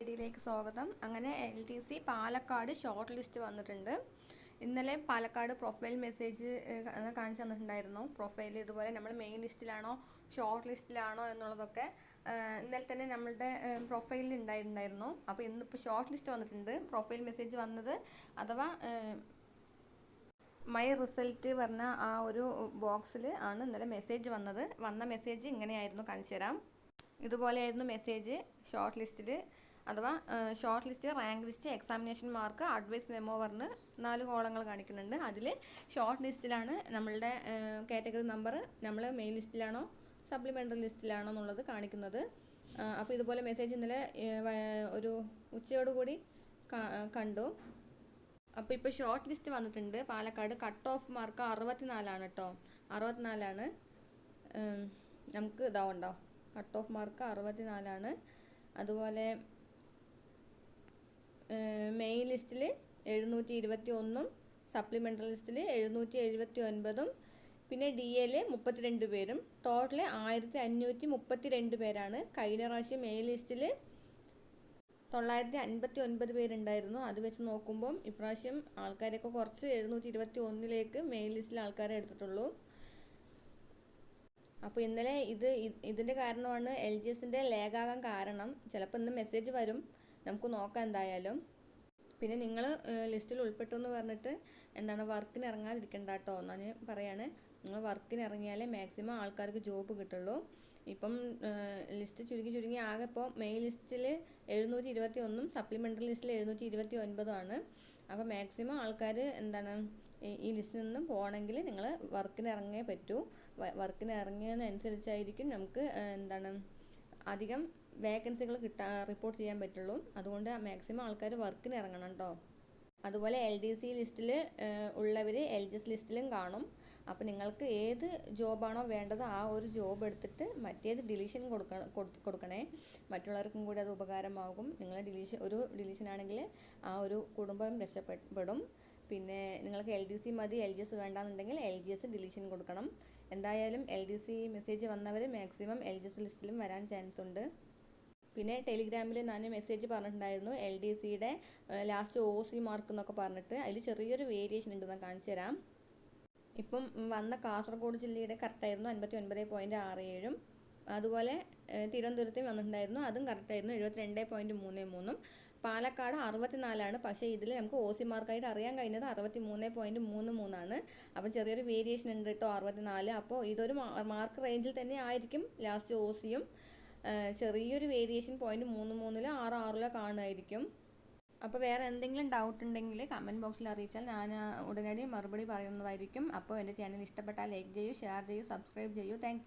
ഡിയിലേക്ക് സ്വാഗതം. അങ്ങനെ L T C Palakkad short list വന്നിട്ടുണ്ട്. ഇന്നലെ പാലക്കാട് പ്രൊഫൈൽ മെസ്സേജ് കാണിച്ചു തന്നിട്ടുണ്ടായിരുന്നു. പ്രൊഫൈൽ ഇതുപോലെ നമ്മൾ മെയിൻ ലിസ്റ്റിലാണോ ഷോർട്ട് ലിസ്റ്റിലാണോ എന്നുള്ളതൊക്കെ ഇന്നലെ തന്നെ നമ്മളുടെ പ്രൊഫൈലിൽ ഉണ്ടായിട്ടുണ്ടായിരുന്നു. അപ്പോൾ ഇന്നിപ്പോൾ ഷോർട്ട് ലിസ്റ്റ് വന്നിട്ടുണ്ട്. പ്രൊഫൈൽ മെസ്സേജ് വന്നത് അഥവാ മൈ റിസൾട്ട് പറഞ്ഞ ആ ഒരു ബോക്സിൽ ആണ് ഇന്നലെ മെസ്സേജ് വന്നത്. വന്ന മെസ്സേജ് ഇങ്ങനെയായിരുന്നു കാണിച്ചു തരാം. ഇതുപോലെയായിരുന്നു മെസ്സേജ് ഷോർട്ട് ലിസ്റ്റിൽ അഥവാ short list rank list examination mark advice memo പറഞ്ഞ് നാല് കോളങ്ങൾ കാണിക്കുന്നുണ്ട്. അതിൽ ഷോർട്ട് ലിസ്റ്റിലാണ് നമ്മളുടെ കാറ്റഗറി നമ്പർ നമ്മൾ മെയിൻ ലിസ്റ്റിലാണോ സപ്ലിമെന്ററി ലിസ്റ്റിലാണോ എന്നുള്ളത് കാണിക്കുന്നത്. അപ്പോൾ ഇതുപോലെ മെസ്സേജ് ഇന്നലെ ഒരു ഉച്ചയോടുകൂടി കണ്ടു. അപ്പോൾ ഇപ്പോൾ ഷോർട്ട് ലിസ്റ്റ് വന്നിട്ടുണ്ട്. പാലക്കാട് കട്ട് ഓഫ് മാർക്ക് അറുപത്തിനാലാണ് കേട്ടോ അറുപത്തിനാലാണ്. നമുക്ക് ഇതാവുണ്ടോ? കട്ട് ഓഫ് മാർക്ക് അറുപത്തിനാലാണ്. അതുപോലെ മെയിൻ ലിസ്റ്റിൽ എഴുന്നൂറ്റി ഇരുപത്തി ഒന്നും സപ്ലിമെന്ററി ലിസ്റ്റിൽ എഴുന്നൂറ്റി എഴുപത്തി ഒൻപതും പിന്നെ ഡി എയിൽ മുപ്പത്തിരണ്ട് പേരും. ടോട്ടൽ ആയിരത്തി അഞ്ഞൂറ്റി മുപ്പത്തി രണ്ട് പേരാണ്. കഴിഞ്ഞ പ്രാവശ്യം മെയിൻ ലിസ്റ്റിൽ തൊള്ളായിരത്തി അൻപത്തി ഒൻപത് പേരുണ്ടായിരുന്നു. അത് വെച്ച് നോക്കുമ്പം ഇപ്രാവശ്യം ആൾക്കാരൊക്കെ കുറച്ച് എഴുന്നൂറ്റി ഇരുപത്തി ഒന്നിലേക്ക് മെയിൻ ലിസ്റ്റിൽ ആൾക്കാരെ എടുത്തിട്ടുള്ളൂ. അപ്പോൾ ഇന്നലെ ഇത് ഇതിന്റെ കാരണമാണ് എൽ ജി എസിന്റെ ലേഗാകാൻ കാരണം ചിലപ്പോൾ ഇന്ന് മെസ്സേജ് വരും. നമുക്ക് നോക്കാം എന്തായാലും. പിന്നെ നിങ്ങൾ ലിസ്റ്റിൽ ഉൾപ്പെട്ടു എന്ന് പറഞ്ഞിട്ട് എന്താണ് വർക്കിന് ഇറങ്ങാതിരിക്കണ്ട കേട്ടോ ഞാൻ പറയാണ്. നിങ്ങൾ വർക്കിന് ഇറങ്ങിയാലേ മാക്സിമം ആൾക്കാർക്ക് ജോബ് കിട്ടുള്ളൂ. ഇപ്പം ലിസ്റ്റ് ചുരുങ്ങി ചുരുങ്ങി ആകെ ഇപ്പോൾ മെയിൻ ലിസ്റ്റിൽ എഴുന്നൂറ്റി ഇരുപത്തി ഒന്നും സപ്ലിമെന്ററി ലിസ്റ്റിൽ എഴുന്നൂറ്റി ഇരുപത്തി ഒൻപതുമാണ് അപ്പോൾ മാക്സിമം ആൾക്കാർ എന്താണ് ഈ- ലിസ്റ്റിൽ നിന്നും പോകണമെങ്കിൽ നിങ്ങൾ വർക്കിന് ഇറങ്ങിയേ പറ്റൂ. വർക്കിന് ഇറങ്ങിയതിനനുസരിച്ചായിരിക്കും നമുക്ക് എന്താണ് അധികം വേക്കൻസികൾ കിട്ടാ റിപ്പോർട്ട് ചെയ്യാൻ പറ്റുള്ളൂ. അതുകൊണ്ട് മാക്സിമം ആൾക്കാർ വർക്കിന് ഇറങ്ങണം കേട്ടോ അതുപോലെ എൽ ഡി സി ലിസ്റ്റിൽ ഉള്ളവർ എൽ ജി എസ് ലിസ്റ്റിലും കാണും. അപ്പോൾ നിങ്ങൾക്ക് ഏത് ജോബാണോ വേണ്ടത് ആ ഒരു ജോബ് എടുത്തിട്ട് മറ്റേത് ഡിലീഷൻ കൊടുക്ക കൊടു- കൊടുക്കണേ. മറ്റുള്ളവർക്കും കൂടി അത് ഉപകാരമാകും. നിങ്ങൾ ഡിലീഷൻ ഒരു ഡിലീഷൻ ആണെങ്കിൽ ആ ഒരു കുടുംബം രക്ഷപ്പെടും. പിന്നെ നിങ്ങൾക്ക് എൽ ഡി സി മതി എൽ ജി എസ് വേണ്ടാന്നുണ്ടെങ്കിൽ എൽ ജി എസ് ഡിലീഷൻ കൊടുക്കണം. എന്തായാലും എൽ ഡി സി മെസ്സേജ് വന്നവർ മാക്സിമം എൽ ജി എസ് ലിസ്റ്റിലും വരാൻ ചാൻസ് ഉണ്ട്. പിന്നെ ടെലിഗ്രാമിൽ ഞാൻ മെസ്സേജ് പറഞ്ഞിട്ടുണ്ടായിരുന്നു എൽ ഡി സിയുടെ ലാസ്റ്റ് ഒ സി മാർക്ക് എന്നൊക്കെ പറഞ്ഞിട്ട്. അതിൽ ചെറിയൊരു വേരിയേഷൻ ഉണ്ട് ഞാൻ കാണിച്ചു തരാം. ഇപ്പം വന്ന കാസർഗോഡ് ജില്ലയുടെ കറക്റ്റായിരുന്നു അൻപത്തി ഒൻപത് പോയിന്റ് ആറ് ഏഴും. അതുപോലെ തിരുവനന്തപുരത്തും വന്നിട്ടുണ്ടായിരുന്നു അതും കറക്റ്റായിരുന്നു എഴുപത്തിരണ്ട് പോയിന്റ് മൂന്ന് മൂന്നും. പാലക്കാട് അറുപത്തിനാലാണ് പക്ഷേ ഇതിൽ നമുക്ക് ഒ സി മാർക്കായിട്ട് അറിയാൻ കഴിഞ്ഞത് അറുപത്തി മൂന്ന് പോയിന്റ് മൂന്ന് മൂന്നാണ്. അപ്പം ചെറിയൊരു വേരിയേഷൻ ഉണ്ട് കേട്ടോ അറുപത്തിനാല്. അപ്പോൾ ഇതൊരു മാർക്ക് റേഞ്ചിൽ തന്നെ ആയിരിക്കും ലാസ്റ്റ് ഒ സിയും. ചെറിയൊരു വേരിയേഷൻ പോയിന്റ് മൂന്ന് മൂന്നിലോ ആറ് ആറിലോ കാണുമായിരിക്കും. അപ്പോൾ വേറെ എന്തെങ്കിലും ഡൗട്ട് ഉണ്ടെങ്കിൽ കമന്റ് ബോക്സിൽ അറിയിച്ചാൽ ഞാൻ ഉടനടി മറുപടി പറയുന്നതായിരിക്കും. അപ്പോൾ എന്റെ ചാനൽ ഇഷ്ടപ്പെട്ടാൽ ലൈക്ക് ചെയ്യൂ ഷെയർ ചെയ്യൂ സബ്സ്ക്രൈബ് ചെയ്യൂ. താങ്ക്